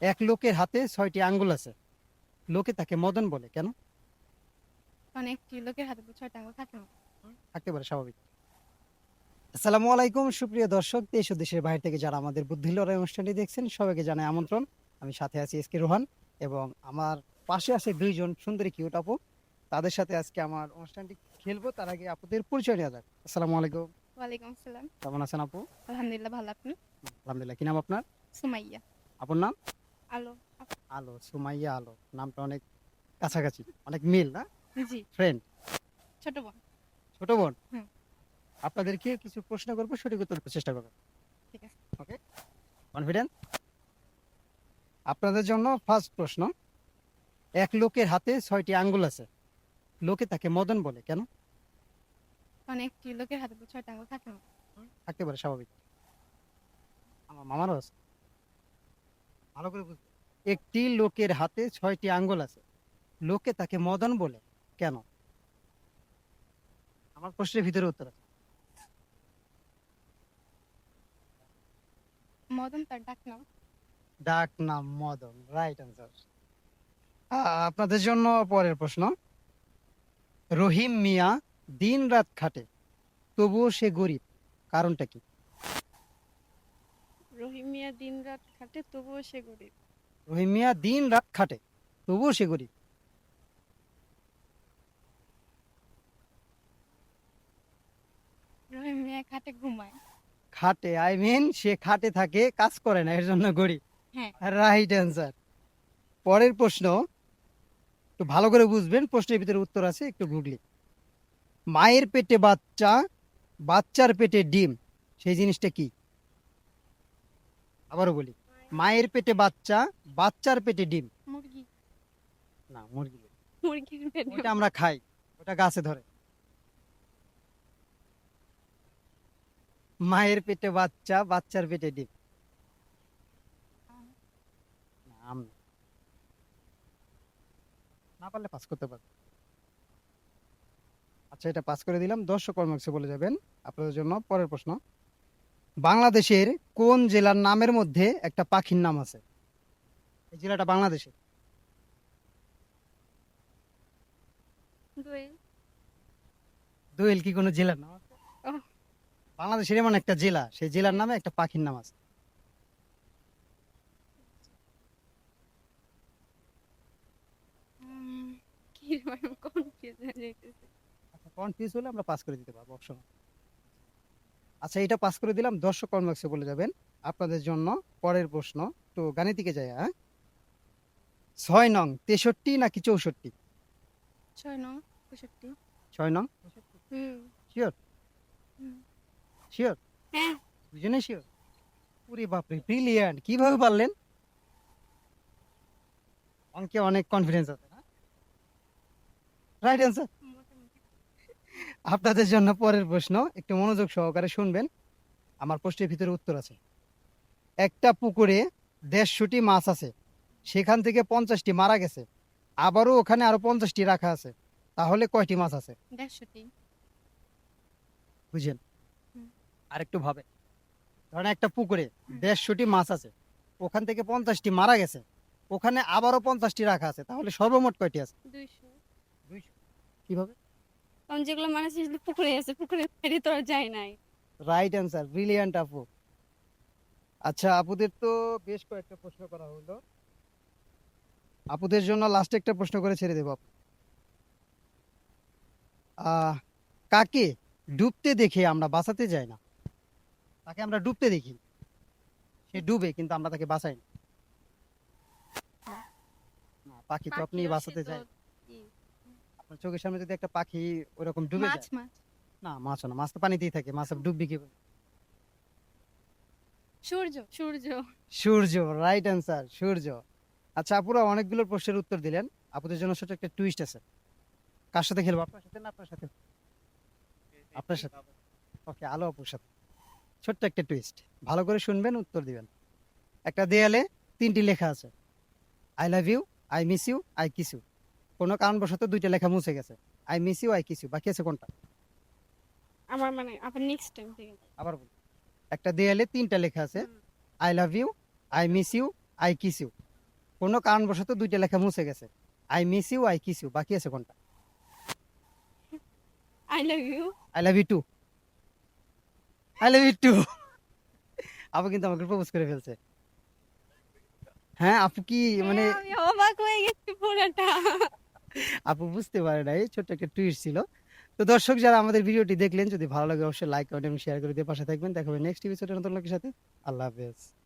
এক লোকের হাতে ছয়টি আঙ্গুল আছে। লোকে তাকে মদন বলে কেন? একটি লোকের হাতে তো ছয়টা আঙুল থাকে থাকতে পারে স্বাভাবিক। আসসালামু আলাইকুম সুপ্রিয় দর্শক দেশ ও দেশের বাইরে থেকে যারা আমাদের বুদ্ধি লড়াই অনুষ্ঠানটি দেখছেন সবাইকে জানাই আমন্ত্রণ। আমি সাথে আছি এস কে রোহান এবং আমার পাশে আছে দুইজন সুন্দরী কিউট আপু। তাদের সাথে আজকে আমার অনুষ্ঠানটি খেলব তার আগে আপুদের পরিচয় নেওয়া যাক। আসসালামু আলাইকুম। ওয়ালাইকুম আসসালাম। কেমন আছেন আপু? আলহামদুলিল্লাহ ভালো। আপনি? আলহামদুলিল্লাহ কি নাম আপনার? সুমাইয়া। আপুর নাম? আলো। আলো সুমাইয়া আলো নামটা অনেক কাছাকাছি অনেক মিল না? জি। ফ্রেন্ড ছোট বোন। ছোট বোন? আপনাদেরকে কিছু প্রশ্ন করব সঠিক উত্তর চেষ্টা করবেন। ঠিক আছে। ওকে কনফিডেন্ট আপনাদের জন্য ফার্স্ট প্রশ্ন এক লোকের হাতে ছয়টি আঙ্গুল আছে লোকে তাকে মদন বলে কেন? একটি লোকের হাতে তো ছয়টা আঙুল থাকে না। থাকতে পারে স্বাভাবিক। আমার মামারও আছে। ভালো করে একটি লোকের হাতে ছয়টি আঙ্গুল আছে। লোকে তাকে মদন বলে। কেন? আমার প্রশ্নের ভিতরে উত্তর আছে। মদন তার ডাক নাম? ডাক নাম মদন। রাইট অ্যান্সার আপনাদের জন্য পরের প্রশ্ন। রহিম মিয়া দিন রাত খাটে তবুও সে গরিব। কারণটা কি? রহিম মিয়া দিন রাত খাটে তবুও সে গরিব। রহিম মিয়া দিন রাত খাটে তবুও সে গরিব। রহিম মিয়া খাটে ঘুমায়। খাটে আই মিন সে খাটে থাকে কাজ করে না এর জন্য গরিব। হ্যাঁ। রাইট অ্যান্সার পরের প্রশ্ন একটু ভালো করে বুঝবেন প্রশ্নের ভিতরে উত্তর আছে একটু গুগলি মায়ের পেটে বাচ্চা বাচ্চার পেটে ডিম সেই জিনিসটা কি? আবারও বলি মায়ের পেটে বাচ্চা বাচ্চার পেটে ডিম। মুরগি। না মুরগি। মুরগির পেটে ওটা আমরা খাই ওটা গাছে ধরে। মায়ের পেটে বাচ্চা বাচ্চার পেটে ডিম। আম। না। পারলে পাস করতে পারবে আচ্ছা এটা পাস করে দিলাম। দর্শক কর্মক্সে বলে যাবেন। আপনাদের জন্য পরের প্রশ্ন। বাংলাদেশের কোন জেলার নামের মধ্যে একটা পাখির নাম আছে? এই জেলাটা বাংলাদেশে দোয়েল। কি কোনো জেলার নাম? আছে বাংলাদেশের এমন একটা জেলা সেই জেলার নামে একটা পাখির নাম আছে। কনফিউজ আচ্ছা কনফিউজ হলে আমরা পাস করে দিতে পারব অপশন আচ্ছা এটা পাস করে দিলাম। দর্শক কর্মক্সে বলে যাবেন আপনাদের জন্য পরের প্রশ্ন। তো গাণিতিকে যায় হ্যাঁ? ছয় নং তেষট্টি নাকি চৌষট্টি? ছয় নং ছয় নং? শিওর শিওর দুজনে শিওর পুরি বাপরে ব্রিলিয়ান্ট কীভাবে পারলেন? অঙ্কে অনেক কনফিডেন্স আছে না? রাইট অ্যান্সার আপনাদের জন্য পরের প্রশ্ন একটু মনোযোগ সহকারে শুনবেন। আমার প্রশ্নের ভিতরে উত্তর আছে। একটা পুকুরে দেড়শোটি মাছ আছে সেখান থেকে পঞ্চাশটি মারা গেছে আবারও ওখানে আরও পঞ্চাশটি রাখা আছে তাহলে কয়টি মাছ আছে? দেড়শোটি। বুঝেন হুম। আর একটু ভাবে। ধরেন একটা পুকুরে দেড়শোটি মাছ আছে ওখান থেকে পঞ্চাশটি মারা গেছে ওখানে আবারও পঞ্চাশটি রাখা আছে তাহলে সর্বমোট কয়টি আছে? দুইশো। কীভাবে? কারণ যেগুলো মানুষ পুকুরে আছে পুকুরে ফেরি তো আর যায় নাই। রাইট অ্যান্সার ব্রিলিয়ান্ট আপু। আচ্ছা আপুদের তো বেশ কয়েকটা প্রশ্ন করা হলো। আপুদের জন্য লাস্টে একটা প্রশ্ন করে ছেড়ে দেবো আপু। কাকে ডুবতে দেখে আমরা বাঁচাতে যাই না? তাকে আমরা ডুবতে দেখি সে ডুবে কিন্তু আমরা তাকে বাঁচাই না। পাখি তো আপনি বাঁচাতে তো চাই ই, আপনার চোখের সামনে যদি একটা পাখি ওরকম ডুবে মাছ যায় মাছ। না মাছ না মাছ তো পানিতেই থাকে মাছ ডুববে কি সূর্য সূর্য। সূর্য রাইট অ্যান্সার সূর্য। আচ্ছা আপুরা অনেকগুলো প্রশ্নের উত্তর দিলেন। আপুদের জন্য ছোট একটা টুইস্ট আছে। কার সাথে খেলব? আপনার সাথে না আপনার সাথে? আপনার সাথে। ওকে আলো আপুর সাথে। ছোট্ট একটা টুইস্ট ভালো করে শুনবেন উত্তর দিবেন। একটা দেয়ালে তিনটি লেখা আছে। I love you I miss you I kiss you কোনো কারণবশত দুইটা লেখা মুছে গেছে। I miss you I kiss you বাকি আছে কোনটা? আমার মানে আবার নেক্সট টাইম থেকে। আবার বলি একটা দেয়ালে তিনটা লেখা আছে। I love you I miss you I kiss you কোনো কারণবশত দুইটা লেখা মুছে গেছে। I miss you I kiss you বাকি আছে কোনটা? I love you I love you too I love you too আপু কিন্তু আমাকে প্রপোজ করে ফেলছে। হ্যাঁ আপু কি মানে আমি অবাক হয়ে গেছি পুরোটা। আপু বুঝতে পারে নাই, ছোট্ট একটা টুইট ছিল। তো দর্শক, যারা আমাদের ভিডিওটি দেখলেন, যদি ভালো লাগে, অবশ্যই লাইক কমেন্ট এবং শেয়ার করে দিয়ে পাশে থাকবেন। দেখা হবে নেক্সট ছোট নতুন লোকের সাথে। আল্লাহ হাফেজ।